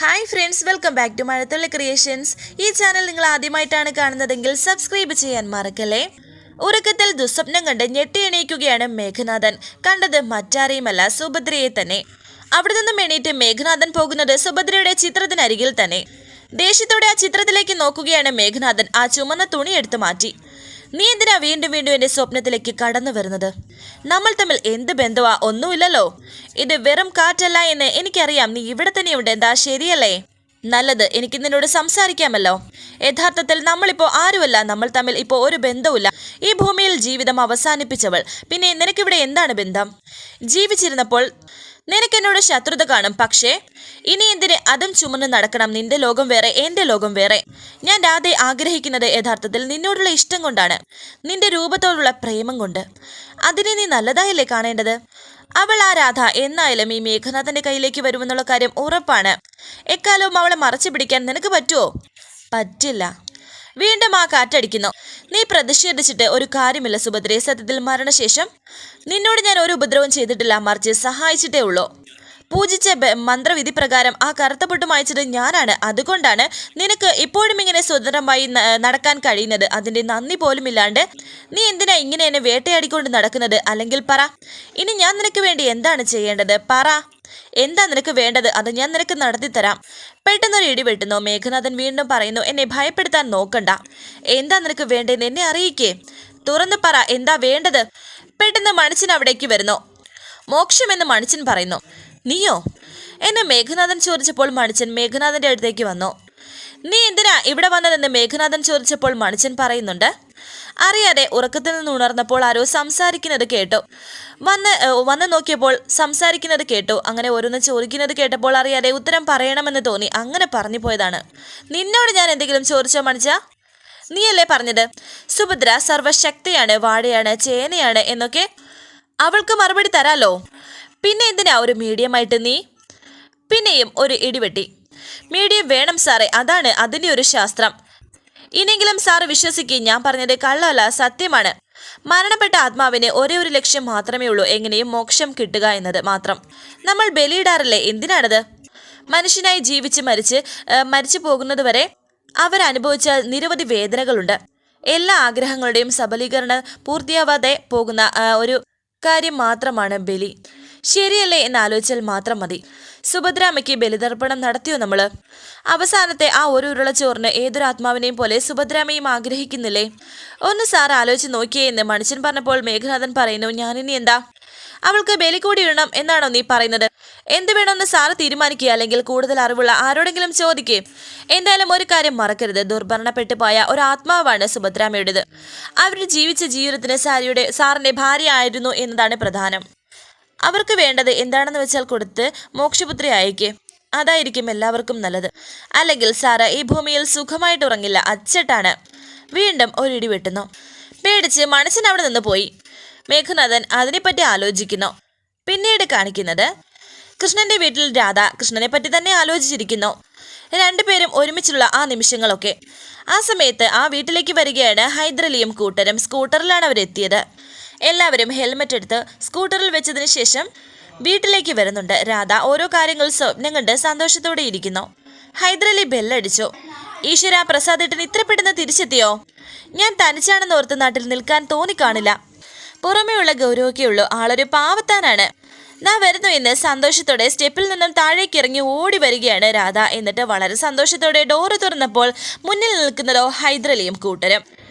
Hi friends welcome back to Mazhathulli creations ഈ channel നിങ്ങൾ ആദ്യമായിട്ടാണ് കാണുന്നതെങ്കിൽ സബ്സ്ക്രൈബ് ചെയ്യാൻ മറക്കല്ലേ? ഉറക്കത്തിൽ ദുസ്വപ്നം കണ്ട് ഞെട്ടി എണീക്കുകയാണ് മേഘനാഥൻ. കണ്ടത് മറ്റാരെയുമല്ല സുഭദ്രയെ തന്നെ. അവിടെ നിന്നും എണീറ്റ് മേഘനാഥൻ പോകുന്നത് സുഭദ്രയുടെ ചിത്രത്തിനരികിൽ തന്നെ. ദേഷ്യത്തോടെ ആ ചിത്രത്തിലേക്ക് നോക്കുകയാണ് മേഘനാഥൻ. ആ ചുമന്ന തുണി എടുത്തു മാറ്റി. നീ എന്തിനാ വീണ്ടും വീണ്ടും എന്റെ സ്വപ്നത്തിലേക്ക് കടന്നു വരുന്നത്? നമ്മൾ തമ്മിൽ എന്ത് ബന്ധമാ ഒന്നുമില്ലല്ലോ. ഇത് വെറും കാറ്റല്ല എന്ന് എനിക്കറിയാം. നീ ഇവിടെ തന്നെയുണ്ട്. എന്താ ശരിയല്ലേ? നല്ലത്. എനിക്ക് നിന്നോട് സംസാരിക്കാമല്ലോ. യഥാർത്ഥത്തിൽ നമ്മളിപ്പോ ആരുമല്ല. നമ്മൾ തമ്മിൽ ഇപ്പോൾ ഒരു ബന്ധവുമില്ല. ഈ ഭൂമിയിൽ ജീവിതം അവസാനിപ്പിച്ചവൾ. പിന്നെ നിനക്കിവിടെ എന്താണ് ബന്ധം? ജീവിച്ചിരുന്നപ്പോൾ നിനക്കെന്നോട് ശത്രുത കാണും. പക്ഷേ ഇനി എന്തിന് അതും ചുമന്ന് നടക്കണം? നിന്റെ ലോകം വേറെ എന്റെ ലോകം വേറെ. ഞാൻ രാധെ ആഗ്രഹിക്കുന്നത് യഥാർത്ഥത്തിൽ നിന്നോടുള്ള ഇഷ്ടം കൊണ്ടാണ്. നിന്റെ രൂപത്തോടുള്ള പ്രേമം കൊണ്ട്. അതിനെ നീ നല്ലതായല്ലേ കാണേണ്ടത്? അവൾ ആ രാധ എന്നായാലും ഈ മേഘനാഥന്റെ കയ്യിലേക്ക് വരുമെന്നുള്ള കാര്യം ഉറപ്പാണ്. എക്കാലവും അവളെ മറച്ചു പിടിക്കാൻ നിനക്ക് പറ്റുമോ പറ്റില്ല. വീണ്ടും ആ കാറ്റടിക്കുന്നു. നീ പ്രതിഷേധിച്ചിട്ട് ഒരു കാര്യമില്ല സുഭദ്രയെ. സത്യത്തിൽ മരണശേഷം നിന്നോട് ഞാൻ ഒരു ഉപദ്രവം ചെയ്തിട്ടില്ല മറിച്ച് സഹായിച്ചിട്ടേ ഉള്ളൂ. പൂജിച്ച മന്ത്രവിധി പ്രകാരം ആ കറുത്ത പൊട്ട് അയച്ചത് ഞാനാണ്. അതുകൊണ്ടാണ് നിനക്ക് ഇപ്പോഴും ഇങ്ങനെ സ്വതന്ത്രമായി നടക്കാൻ കഴിയുന്നത്. അതിന്റെ നന്ദി പോലും ഇല്ലാണ്ട് നീ എന്തിനാ ഇങ്ങനെ എന്നെ വേട്ടയാടിക്കൊണ്ട് നടക്കുന്നത്? അല്ലെങ്കിൽ പറ. ഇനി ഞാൻ നിനക്ക് വേണ്ടി എന്താണ് ചെയ്യേണ്ടത്? പറ. എന്താ നിനക്ക് വേണ്ടത്? അത് ഞാൻ നിനക്ക് നടത്തി തരാം. പെട്ടെന്നൊരു ഇടി വെട്ടുന്നു. മേഘനാഥൻ വീണ്ടും പറയുന്നു എന്നെ ഭയപ്പെടുത്താൻ നോക്കണ്ട. എന്താ നിനക്ക് വേണ്ടതെന്ന് എന്നെ അറിയിക്കേ. തുറന്നു പറ എന്താ വേണ്ടത്? പെട്ടെന്ന് മണിച്ചൻ അവിടേക്ക് വരുന്നു. മോക്ഷമെന്ന് മണിച്ചൻ പറയുന്നു. നീയോ? എന്നെ മേഘനാഥൻ ചോദിച്ചപ്പോൾ മണിച്ചൻ മേഘനാഥന്റെ അടുത്തേക്ക് വന്നു. നീ എന്തിനാ ഇവിടെ വന്നതെന്ന് മേഘനാഥൻ ചോദിച്ചപ്പോൾ മണിച്ചൻ പറയുന്നുണ്ട്. അറിയാതെ ഉറക്കത്തിൽ നിന്ന് ഉണർന്നപ്പോൾ ആരോ സംസാരിക്കുന്നത് കേട്ടു. വന്ന് വന്ന് നോക്കിയപ്പോൾ സംസാരിക്കുന്നത് കേട്ടു. അങ്ങനെ ഓരോന്ന് ചോദിക്കുന്നത് കേട്ടപ്പോൾ അറിയാതെ ഉത്തരം പറയണമെന്ന് തോന്നി. അങ്ങനെ പറഞ്ഞു പോയതാണ്. നിന്നോട് ഞാൻ എന്തെങ്കിലും ചോദിച്ചോ മണിച്ച? നീയല്ലേ പറഞ്ഞത്? സുഭദ്ര സർവശക്തിയാണ് വാഴയാണ് ചേനയാണ് എന്നൊക്കെ അവൾക്ക് മറുപടി തരാലോ? പിന്നെ എന്തിനാ ഒരു മീഡിയമായിട്ട് നീ? പിന്നെയും ഒരു ഇടിവെട്ടി. മീഡിയം വേണം സാറേ അതാണ് അതിന്റെ ഒരു ശാസ്ത്രം. ഇനിയെങ്കിലും സാറ് വിശ്വസിക്കുക ഞാൻ പറഞ്ഞത് കള്ളമല്ല സത്യമാണ്. മരണപ്പെട്ട ആത്മാവിന് ഒരേ ഒരു ലക്ഷ്യം മാത്രമേ ഉള്ളൂ എങ്ങനെയും മോക്ഷം കിട്ടുക എന്നത് മാത്രം. നമ്മൾ ബലിയിടാറില്ലേ എന്തിനാണത്? മനുഷ്യനായി ജീവിച്ച് മരിച്ച് മരിച്ചു പോകുന്നതുവരെ അവരനുഭവിച്ച നിരവധി വേദനകളുണ്ട്. എല്ലാ ആഗ്രഹങ്ങളുടെയും സബലീകരണം പൂർത്തിയാവാതെ പോകുന്ന ഒരു കാര്യം മാത്രമാണ് ബലി. ശരിയല്ലേ എന്ന് ആലോചിച്ചാൽ മാത്രം മതി. സുഭദ്രാമയ്ക്ക് ബലിതർപ്പണം നടത്തിയോ നമ്മൾ അവസാനത്തെ ആ ഒരു ഉരുളച്ചോറിന് ഏതൊരു ആത്മാവിനെയും പോലെ സുഭദ്രാമയും ആഗ്രഹിക്കുന്നില്ലേ? ഒന്ന് സാർ ആലോചിച്ച് നോക്കിയേ എന്ന് മനുഷ്യൻ പറഞ്ഞപ്പോൾ മേഘനാഥൻ പറയുന്നു ഞാനിനി എന്താ? അവൾക്ക് ബലി കൂടി ഇടണം എന്നാണോ നീ പറയുന്നത്? എന്ത് വേണമെന്ന് സാറ് തീരുമാനിക്കുക അല്ലെങ്കിൽ കൂടുതൽ അറിവുള്ള ആരോടെങ്കിലും ചോദിക്കേ? എന്തായാലും ഒരു കാര്യം മറക്കരുത്. ദുർഭരണപ്പെട്ടു പോയ ഒരു ആത്മാവാണ് സുഭദ്രാമയുടേത്. അവർ ജീവിച്ച ജീവിതത്തിന് സാരിയുടെ സാറിന്റെ ഭാര്യ ആയിരുന്നു എന്നതാണ് പ്രധാനം. അവർക്ക് വേണ്ടത് എന്താണെന്ന് വെച്ചാൽ കൊടുത്ത് മോക്ഷപുത്രി അയക്കേ അതായിരിക്കും എല്ലാവർക്കും നല്ലത്. അല്ലെങ്കിൽ സാറ ഈ ഭൂമിയിൽ സുഖമായിട്ട് ഉറങ്ങില്ല. അച്ചട്ടാണ്. വീണ്ടും ഒരിടി വെട്ടുന്നു. പേടിച്ച് മനസ്സിനവിടെ അവിടെ നിന്ന് പോയി. മേഘനാഥൻ അതിനെപ്പറ്റി ആലോചിക്കുന്നു. പിന്നീട് കാണിക്കുന്നത് കൃഷ്ണന്റെ വീട്ടിൽ രാധ കൃഷ്ണനെ പറ്റി തന്നെ ആലോചിച്ചിരിക്കുന്നു. രണ്ടുപേരും ഒരുമിച്ചുള്ള ആ നിമിഷങ്ങളൊക്കെ. ആ സമയത്ത് ആ വീട്ടിലേക്ക് വരികയാണ് ഹൈദരലിയും കൂട്ടരും. സ്കൂട്ടറിലാണ് അവരെത്തിയത്. എല്ലാവരും ഹെൽമെറ്റ് എടുത്ത് സ്കൂട്ടറിൽ വെച്ചതിന് ശേഷം വീട്ടിലേക്ക് വരുന്നുണ്ട്. രാധ ഓരോ കാര്യങ്ങൾ സ്വപ്നം കണ്ട് സന്തോഷത്തോടെ ഇരിക്കുന്നു. ഹൈദരലി ബെല്ലടിച്ചു. ഈശ്വര പ്രസാദേട്ടൻ ഇത്ര പെട്ടെന്ന് തിരിച്ചെത്തിയോ? ഞാൻ തനിച്ചാണെന്ന് ഓർത്ത് നാട്ടിൽ നിൽക്കാൻ തോന്നിക്കാണില്ല. പുറമേയുള്ള ഉള്ളു. ആളൊരു പാവത്താനാണ്. നാ വരുന്നു എന്ന് സന്തോഷത്തോടെ സ്റ്റെപ്പിൽ നിന്നും താഴേക്ക് ഇറങ്ങി ഓടി വരികയാണ് രാധ. എന്നിട്ട് വളരെ സന്തോഷത്തോടെ ഡോറ് തുറന്നപ്പോൾ മുന്നിൽ നിൽക്കുന്നതോ ഹൈദരലിയും കൂട്ടരും.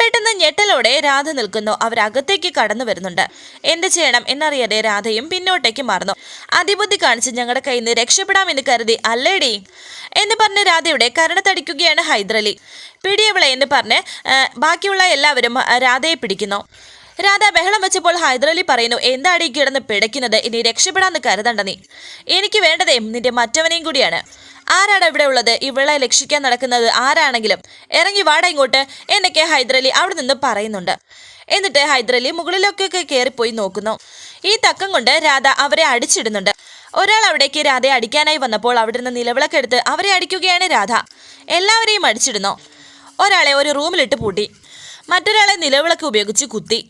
പെട്ടെന്ന് ഞെട്ടലോടെ രാധ നിൽക്കുന്നു. അവരകത്തേക്ക് കടന്നു വരുന്നുണ്ട്. എന്ത് ചെയ്യണം എന്നറിയാതെ രാധയും പിന്നോട്ടേക്ക് മാറുന്നു. അതിബുദ്ധി കാണിച്ച് ഞങ്ങളുടെ കയ്യിൽ നിന്ന് രക്ഷപ്പെടാമെന്ന് കരുതി അല്ലേടി? എന്ന് പറഞ്ഞ് രാധയുടെ കരണത്തടിക്കുകയാണ് ഹൈദരലി. പിടിയവളെ എന്ന് പറഞ്ഞ് ബാക്കിയുള്ള എല്ലാവരും രാധയെ പിടിക്കുന്നു. രാധ ബഹളം വെച്ചപ്പോൾ ഹൈദരലി പറയുന്നു എന്താടി കിടന്ന് പിടയ്ക്കുന്നത്? ഇനി രക്ഷപ്പെടാന്ന് കരുതണ്ട നീ. എനിക്ക് വേണ്ടതേ നിന്റെ മറ്റവനെയും കൂടിയാണ്. ആരാണ് ഇവിടെ ഉള്ളത്? ഇവളെ ലക്ഷിക്കാൻ നടക്കുന്നത് ആരാണെങ്കിലും? ഇറങ്ങി വാട ഇങ്ങോട്ട്. എന്നൊക്കെ ഹൈദരലി അവിടെ നിന്ന് പറയുന്നുണ്ട്. എന്നിട്ട് ഹൈദരലി മുകളിലൊക്കെ കയറിപ്പോയി നോക്കുന്നു. ഈ തക്കം കൊണ്ട് രാധ അവരെ അടിച്ചിടുന്നുണ്ട്. ഒരാൾ അവിടേക്ക് രാധയെ അടിക്കാനായി വന്നപ്പോൾ അവിടെ നിന്ന് നിലവിളക്കെടുത്ത് അവരെ അടിക്കുകയാണ് രാധ. എല്ലാവരെയും അടിച്ചിടുന്നു. ഒരാളെ ഒരു റൂമിലിട്ട് പൂട്ടി. മറ്റൊരാളെ നിലവിളക്ക് ഉപയോഗിച്ച് കുത്തി.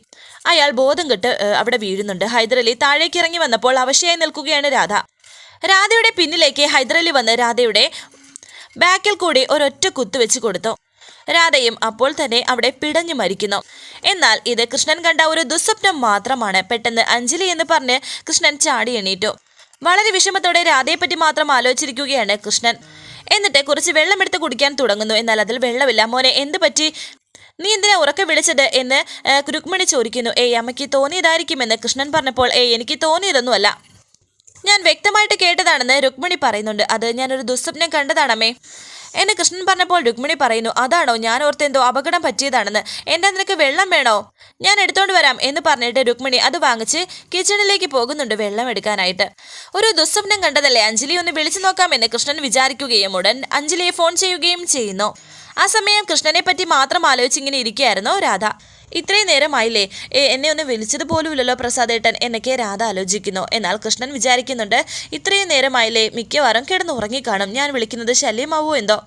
അയാൾ ബോധം കെട്ട് അവിടെ വീഴുന്നുണ്ട്. ഹൈദരലി താഴേക്ക് ഇറങ്ങി വന്നപ്പോൾ അവശയായി നിൽക്കുകയാണ് രാധ. രാധയുടെ പിന്നിലേക്ക് ഹൈദരലി വന്ന് രാധയുടെ ബാക്കിൽ കൂടി ഒരൊറ്റ കുത്തു വെച്ച് കൊടുത്തു. രാധയും അപ്പോൾ തന്നെ അവിടെ പിടഞ്ഞു മരിക്കുന്നു. എന്നാൽ ഇത് കൃഷ്ണൻ കണ്ട ഒരു ദുസ്വപ്നം മാത്രമാണ്. പെട്ടെന്ന് അഞ്ജലി എന്ന് പറഞ്ഞ് കൃഷ്ണൻ ചാടി എണീറ്റു. വളരെ വിഷമത്തോടെ രാധയെപ്പറ്റി മാത്രം ആലോചിച്ചിരിക്കുകയാണ് കൃഷ്ണൻ. എന്നിട്ട് കുറച്ച് വെള്ളമെടുത്ത് കുടിക്കാൻ തുടങ്ങുന്നു. എന്നാൽ അതിൽ വെള്ളമില്ല. മോനെ എന്ത് പറ്റി? നീ എന്തിനാ ഉറക്കെ വിളിച്ചത് എന്ന് രുക്മിണി ചോദിക്കുന്നു. ഏയ് അമ്മയ്ക്ക് തോന്നിയതായിരിക്കുമെന്ന് കൃഷ്ണൻ പറഞ്ഞപ്പോൾ ഏയ് എനിക്ക് തോന്നിയതൊന്നുമല്ല. ഞാൻ വ്യക്തമായിട്ട് കേട്ടതാണെന്ന് രുക്മിണി പറയുന്നുണ്ട്. അത് ഞാനൊരു ദുസ്വപ്നം കണ്ടതാണമ്മേ. എന്നെ കൃഷ്ണൻ പറഞ്ഞപ്പോൾ രുക്മിണി പറയുന്നു അതാണോ? ഞാൻ ഓർത്തെന്തോ അപകടം പറ്റിയതാണെന്ന്. എന്റെ നിനക്ക് വെള്ളം വേണോ? ഞാൻ എടുത്തോണ്ട് വരാം എന്ന് പറഞ്ഞിട്ട് രുക്മിണി അത് വാങ്ങിച്ച് കിച്ചണിലേക്ക് പോകുന്നുണ്ട് വെള്ളം എടുക്കാനായിട്ട്. ഒരു ദുസ്വപ്നം കണ്ടതല്ലേ? അഞ്ജലി ഒന്ന് വിളിച്ചു നോക്കാമെന്ന് കൃഷ്ണൻ വിചാരിക്കുകയും ഉടൻ അഞ്ജലിയെ ഫോൺ ചെയ്യുകയും ചെയ്യുന്നു. ആ സമയം കൃഷ്ണനെ പറ്റി മാത്രം ആലോചിച്ചിങ്ങനെ ഇരിക്കുകയായിരുന്നു രാധ. ഇത്രയും നേരമായില്ലേ? എന്നെ ഒന്ന് വിളിച്ചത് പോലുമില്ലല്ലോ പ്രസാദേട്ടൻ. എന്നൊക്കെ രാധ ആലോചിക്കുന്നു. എന്നാൽ കൃഷ്ണൻ വിചാരിക്കുന്നുണ്ട് ഇത്രയും നേരമായില്ലേ? മിക്കവാറും കിടന്ന് ഉറങ്ങിക്കാണും. ഞാൻ വിളിക്കുന്നത് ശല്യമാവോ എന്തോ?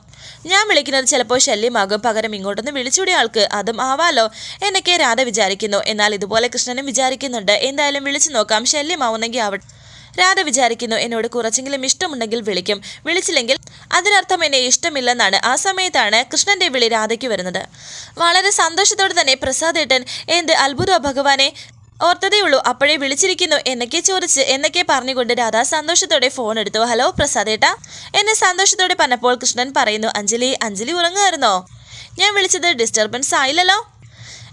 ഞാൻ വിളിക്കുന്നത് ചിലപ്പോൾ ശല്യമാകും. പകരം ഇങ്ങോട്ടൊന്ന് വിളിച്ചുകൂടിയ ആൾക്ക്. അതും ആവാലോ? എന്നൊക്കെ രാധ വിചാരിക്കുന്നു. എന്നാൽ ഇതുപോലെ കൃഷ്ണനും വിചാരിക്കുന്നുണ്ട്. എന്തായാലും വിളിച്ചു നോക്കാം. ശല്യമാവുന്നെങ്കിൽ ആവട്ടെ രാധ വിചാരിക്കുന്നു എന്നോട് കുറച്ചെങ്കിലും ഇഷ്ടമുണ്ടെങ്കിൽ വിളിക്കും. വിളിച്ചില്ലെങ്കിൽ അതിനർത്ഥം എന്നെ ഇഷ്ടമില്ലെന്നാണ്. ആ സമയത്താണ് കൃഷ്ണന്റെ വിളി രാധയ്ക്ക് വരുന്നത്. വളരെ സന്തോഷത്തോടെ തന്നെ പ്രസാദ് പ്രസാദേട്ടൻ എന്ത് അത്ഭുതോ ഭഗവാനെ. ഓർത്തതേയുള്ളൂ. അപ്പോഴേ വിളിച്ചിരിക്കുന്നു. എന്നൊക്കെ ചോദിച്ച് എന്നൊക്കെ പറഞ്ഞുകൊണ്ട് രാധ സന്തോഷത്തോടെ ഫോൺ എടുത്തു. ഹലോ പ്രസാദേട്ട എന്നെ സന്തോഷത്തോടെ പറഞ്ഞപ്പോൾ കൃഷ്ണൻ പറയുന്നു അഞ്ജലി അഞ്ജലി ഉറങ്ങുമായിരുന്നോ? ഞാൻ വിളിച്ചത് ഡിസ്റ്റർബൻസ് ആയില്ലല്ലോ.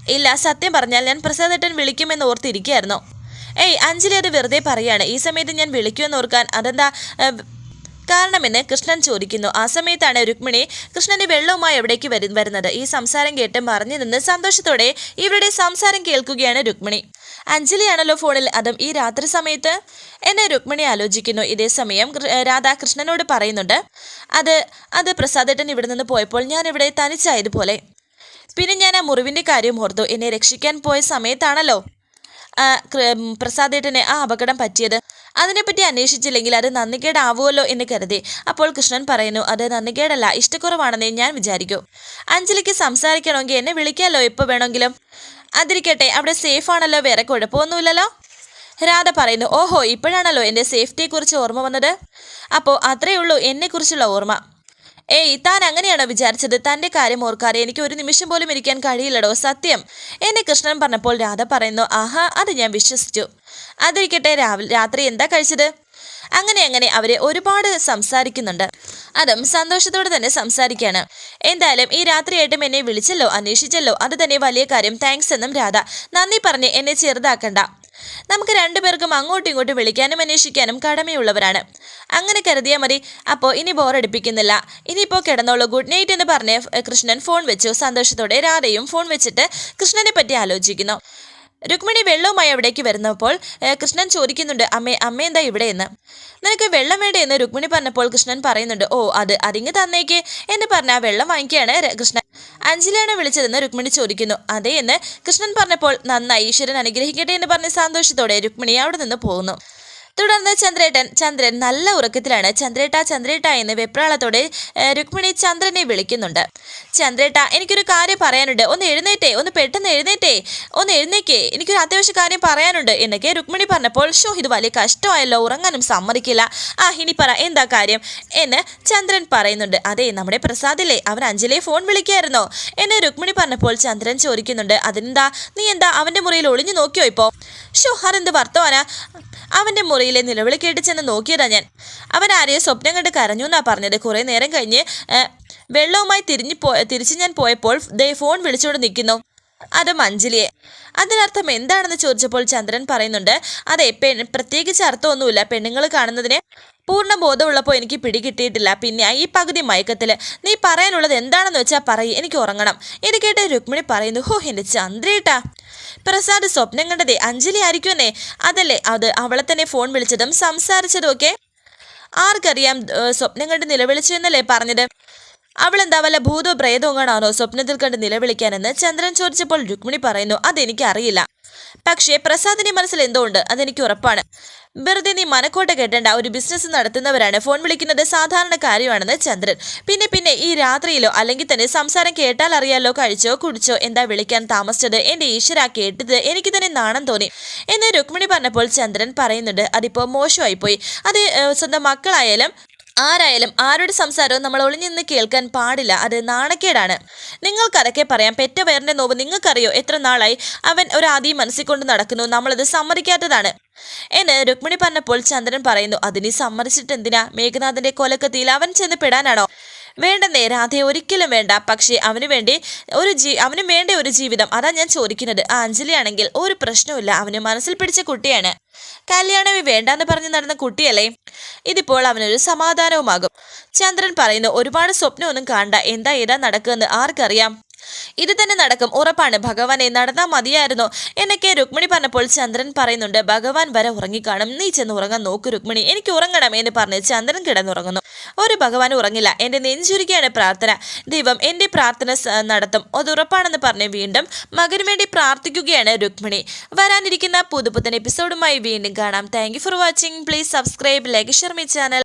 ഇല്ല സത്യം പറഞ്ഞാൽ ഞാൻ പ്രസാദേട്ടൻ വിളിക്കുമെന്ന് ഓർത്തിരിക്കുകയായിരുന്നു. ഏയ് അഞ്ജലി അത് വെറുതെ പറയാണ്. ഈ സമയത്ത് ഞാൻ വിളിക്കുമെന്ന് ഓർക്കാൻ അതെന്താ കാരണമെന്ന് കൃഷ്ണൻ ചോദിക്കുന്നു. ആ സമയത്താണ് രുക്മിണി കൃഷ്ണന്റെ വെള്ളവുമായി എവിടേക്ക് വരു വരുന്നത്. ഈ സംസാരം കേട്ട് മറിഞ്ഞു നിന്ന് സന്തോഷത്തോടെ ഇവരുടെ സംസാരം കേൾക്കുകയാണ് രുക്മിണി. അഞ്ജലിയാണല്ലോ ഫോണിൽ. അതും ഈ രാത്രി സമയത്ത്? എന്നെ രുക്മിണി ആലോചിക്കുന്നു. ഇതേ സമയം രാധ കൃഷ്ണനോട് പറയുന്നുണ്ട് അത് അത് പ്രസാദേട്ടൻ ഇവിടെ നിന്ന് പോയപ്പോൾ ഞാൻ ഇവിടെ തനിച്ചായതുപോലെ. പിന്നെ ഞാൻ ആ മുറിവിന്റെ കാര്യം ഓർത്തു. എന്നെ രക്ഷിക്കാൻ പോയ സമയത്താണല്ലോ പ്രസാദേട്ടന് ആ അപകടം പറ്റിയത്. അതിനെപ്പറ്റി അന്വേഷിച്ചില്ലെങ്കിൽ അത് നന്ദികേടാവുമല്ലോ എന്ന് കരുതി. അപ്പോൾ കൃഷ്ണൻ പറയുന്നു അത് നന്ദികേടല്ല ഇഷ്ടക്കുറവാണെന്നേ ഞാൻ വിചാരിക്കൂ. അഞ്ജലിക്ക് സംസാരിക്കണമെങ്കിൽ എന്നെ വിളിക്കാമല്ലോ എപ്പോൾ വേണമെങ്കിലും. അതിരിക്കട്ടെ അവിടെ സേഫ് ആണല്ലോ വേറെ കുഴപ്പമൊന്നുമില്ലല്ലോ. രാധ പറയുന്നു ഓഹോ ഇപ്പോഴാണല്ലോ എന്റെ സേഫ്റ്റിയെക്കുറിച്ച് ഓർമ്മ വന്നത്? അപ്പോൾ അത്രയേ ഉള്ളൂ എന്നെക്കുറിച്ചുള്ള ഓർമ്മ. ഏയ് താൻ അങ്ങനെയാണോ വിചാരിച്ചത്? തന്റെ കാര്യം ഓർക്കാതെ എനിക്ക് ഒരു നിമിഷം പോലും ഇരിക്കാൻ കഴിയില്ലടോ സത്യം. എന്നെ കൃഷ്ണൻ പറഞ്ഞപ്പോൾ രാധ പറയുന്നു ആഹാ അത് ഞാൻ വിശ്വസിച്ചു. അതിരിക്കട്ടെ രാവിലെ രാത്രി എന്താ കഴിച്ചത്? അങ്ങനെ അങ്ങനെ അവരെ ഒരുപാട് സംസാരിക്കുന്നുണ്ട്. അതും സന്തോഷത്തോടെ തന്നെ സംസാരിക്കുകയാണ്. എന്തായാലും ഈ രാത്രിയായിട്ടും എന്നെ വിളിച്ചല്ലോ അന്വേഷിച്ചല്ലോ. അത് തന്നെ വലിയ കാര്യം. താങ്ക്സ് എന്നും രാധ. നന്ദി പറഞ്ഞ് എന്നെ ചെറുതാക്കണ്ട. നമുക്ക് രണ്ടുപേർക്കും അങ്ങോട്ടും ഇങ്ങോട്ടും വിളിക്കാനും അന്വേഷിക്കാനും കടമയുള്ളവരാണ്. അങ്ങനെ കരുതിയാൽ മതി. അപ്പോൾ ഇനി ബോറടിപ്പിക്കുന്നില്ല ഇനിയിപ്പോൾ കിടന്നോളൂ. ഗുഡ് നൈറ്റ് എന്ന് പറഞ്ഞ് കൃഷ്ണൻ ഫോൺ വെച്ചു. സന്തോഷത്തോടെ രാധയും ഫോൺ വെച്ചിട്ട് കൃഷ്ണനെ പറ്റി ആലോചിക്കുന്നു. രുക്മിണി വെള്ളവുമായി അവിടേക്ക് വരുന്നപ്പോൾ കൃഷ്ണൻ ചോദിക്കുന്നുണ്ട് അമ്മേ അമ്മ എന്താ ഇവിടെ എന്ന്? നിനക്ക് വെള്ളം വേണ്ടേ എന്ന് രുക്മിണി പറഞ്ഞപ്പോൾ കൃഷ്ണൻ പറയുന്നുണ്ട് ഓ അത് അതിങ്ങ് തന്നേക്ക്. എന്ന് പറഞ്ഞ ആ വെള്ളം വാങ്ങിക്കുകയാണ് കൃഷ്ണൻ. അഞ്ജലിയാണ് വിളിച്ചതെന്ന് രുക്മിണി ചോദിക്കുന്നു അതെ എന്ന്? കൃഷ്ണൻ പറഞ്ഞപ്പോൾ നന്നായി ഈശ്വരൻ അനുഗ്രഹിക്കട്ടെ എന്ന് പറഞ്ഞ് സന്തോഷത്തോടെ രുക്മിണി അവിടെ നിന്ന് പോകുന്നു. തുടർന്ന് ചന്ദ്രേട്ടൻ ചന്ദ്രൻ നല്ല ഉറക്കത്തിലാണ്. ചന്ദ്രേട്ട ചന്ദ്രേട്ട എന്ന് വെപ്രാളത്തോടെ രുക്മിണി ചന്ദ്രനെ വിളിക്കുന്നുണ്ട്. ചന്ദ്രേട്ട എനിക്കൊരു കാര്യം പറയാനുണ്ട്. ഒന്ന് എഴുന്നേറ്റേ ഒന്ന് പെട്ടെന്ന് എഴുന്നേറ്റേ ഒന്ന് എഴുന്നേക്കേ. എനിക്കൊരു അത്യാവശ്യ കാര്യം പറയാനുണ്ട് എന്നൊക്കെ രുക്മിണി പറഞ്ഞപ്പോൾ ഷോ ഇത് വലിയ കഷ്ടമായല്ലോ ഉറങ്ങാനും സമ്മതിക്കില്ല. ആ ഇനി പറ എന്താ കാര്യം? എന്ന് ചന്ദ്രൻ പറയുന്നുണ്ട്. അതെ നമ്മുടെ പ്രസാദില്ലേ അവൻ അഞ്ജലിയെ ഫോൺ വിളിക്കായിരുന്നോ. എന്ന് രുക്മിണി പറഞ്ഞപ്പോൾ ചന്ദ്രൻ ചോദിക്കുന്നുണ്ട്. അതിനെന്താ? നീ എന്താ അവന്റെ മുറിയിൽ ഒളിഞ്ഞു നോക്കിയോ ഇപ്പോ? ഷോ അതെന്ത് വർത്തമാനാ? അവന്റെ മുറിയിലെ നിലവിളി കേട്ട് ചെന്ന് നോക്കിയതാ ഞാൻ. അവൻ ആരെയോ സ്വപ്നം കണ്ട് കരഞ്ഞു എന്നാ പറഞ്ഞത്. കുറെ നേരം കഴിഞ്ഞ് വെള്ളവുമായി തിരിഞ്ഞു പോ തിരിച്ച് ഞാൻ പോയപ്പോൾ ദേ ഫോൺ വിളിച്ചുകൊണ്ട് നിൽക്കുന്നു അത് മഞ്ജലിയെ. അതിനർത്ഥം എന്താണെന്ന് ചോദിച്ചപ്പോൾ ചന്ദ്രൻ പറയുന്നുണ്ട് അതെ പെൺ പ്രത്യേകിച്ച് അർത്ഥമൊന്നുമില്ല. പെണ്ണുങ്ങൾ കാണുന്നതിന് പൂർണ ബോധമുള്ളപ്പോൾ എനിക്ക് പിടികിട്ടിയിട്ടില്ല. പിന്നെ ഈ പകുതി മയക്കത്തിൽ നീ പറയാനുള്ളത് എന്താണെന്ന് വെച്ചാൽ പറയ്. എനിക്ക് ഉറങ്ങണം. ഇത് കേട്ട് രുക്മിണി പറയുന്നു ഹോ എന്റെ ചന്ദ്രേട്ടാ. പ്രസാദ് സ്വപ്നം കണ്ടതേ അഞ്ജലി ആയിരിക്കുമെന്നേ. അതല്ലേ അത് അവളെ തന്നെ ഫോൺ വിളിച്ചതും സംസാരിച്ചതും ഒക്കെ. ആർക്കറിയാം സ്വപ്നം കണ്ട് നിലവിളിച്ചു എന്നല്ലേ പറഞ്ഞത്. അവളെന്താ വല്ല ഭൂതോ പ്രേതോങ്ങാണോ സ്വപ്നത്തിൽ കണ്ട് നിലവിളിക്കാനെന്ന് ചന്ദ്രൻ ചോദിച്ചപ്പോൾ രുക്മിണി പറയുന്നു അതെനിക്കറിയില്ല. പക്ഷേ പ്രസാദിന്റെ മനസ്സിൽ എന്തോ ഉണ്ട് അതെനിക്ക് ഉറപ്പാണ്. വെറുതെ നീ മനക്കോട്ട കെട്ടേണ്ട. ഒരു ബിസിനസ് നടത്തുന്നവരാണ്. ഫോൺ വിളിക്കുന്നത് സാധാരണ കാര്യമാണെന്ന് ചന്ദ്രൻ. പിന്നെ പിന്നെ ഈ രാത്രിയിലോ അല്ലെങ്കിൽ തന്നെ സംസാരം കേട്ടാൽ അറിയാലോ കഴിച്ചോ കുടിച്ചോ എന്താ വിളിക്കാൻ താമസിച്ചത് എന്റെ ഈശ്വര കേട്ടത് എനിക്ക് തന്നെ നാണം തോന്നി. എന്ന് രുക്മിണി പറഞ്ഞപ്പോൾ ചന്ദ്രൻ പറയുന്നുണ്ട് അതിപ്പോ മോശമായിപ്പോയി. അത് ഏഹ്, സ്വന്തം മക്കളായാലും ആരായാലും ആരുടെ സംസാരവും നമ്മൾ ഒളിഞ്ഞു നിന്ന് കേൾക്കാൻ പാടില്ല. അത് നാണക്കേടാണ്. നിങ്ങൾക്കതൊക്കെ പറയാം. പെറ്റ വേറിന്റെ നോവ് നിങ്ങൾക്കറിയോ? എത്ര നാളായി അവൻ ഒരു ആദ്യം മനസ്സിൽ കൊണ്ട് നടക്കുന്നു. നമ്മളത് സമ്മതിക്കാത്തതാണ്. എന്ന് രുക്മിണി പറഞ്ഞപ്പോൾ ചന്ദ്രൻ പറയുന്നു അതിനെ സമ്മതിച്ചിട്ട് എന്തിനാ മേഘനാഥന്റെ കൊലക്കത്തിയിൽ അവൻ ചെന്ന് പെടാനാണോ? വേണ്ടെന്നേ രാധയെ ഒരിക്കലും വേണ്ട. പക്ഷേ അവന് വേണ്ടി ഒരു ജീ അവന് വേണ്ട ഒരു ജീവിതം. അതാ ഞാൻ ചോദിക്കുന്നത്. ആ അഞ്ജലി ആണെങ്കിൽ ഒരു പ്രശ്നവുമില്ല. അവന് മനസ്സിൽ പിടിച്ച കുട്ടിയാണ്. കല്യാണമേ വേണ്ടാന്ന് പറഞ്ഞു നടന്ന കുട്ടിയല്ലേ? ഇതിപ്പോൾ അവനൊരു സമാധാനവുമാകും. ചന്ദ്രൻ പറയുന്നു ഒരുപാട് സ്വപ്നമൊന്നും കാണണ്ട. എന്താ ഏതാ നടക്കുമെന്ന് ആർക്കറിയാം? ഇത് തന്നെ നടക്കും. ഉറപ്പാണ്. ഭഗവാനെ നടന്നാൽ മതിയായിരുന്നു. എന്നൊക്കെ രുക്മിണി പറഞ്ഞപ്പോൾ ചന്ദ്രൻ പറയുന്നുണ്ട് ഭഗവാൻ വരെ ഉറങ്ങിക്കാണും. നീ ചെന്ന് ഉറങ്ങാൻ നോക്ക് രുക്മിണി. എനിക്ക് ഉറങ്ങണം എന്ന് പറഞ്ഞ് ചന്ദ്രൻ കിടന്നുറങ്ങുന്നു. ഒരു ഭഗവാൻ ഉറങ്ങില്ല. എന്റെ നെഞ്ചുരുക്കിയാണ് പ്രാർത്ഥന. ദൈവം എന്റെ പ്രാർത്ഥന നടത്തും. അത് ഉറപ്പാണെന്ന് പറഞ്ഞ് വീണ്ടും മകന് വേണ്ടി പ്രാർത്ഥിക്കുകയാണ് രുക്മിണി. വരാനിരിക്കുന്ന പുതുപുത്തൻ എപ്പിസോഡുമായി വീണ്ടും കാണാം. Thank for watching please subscribe like share my channel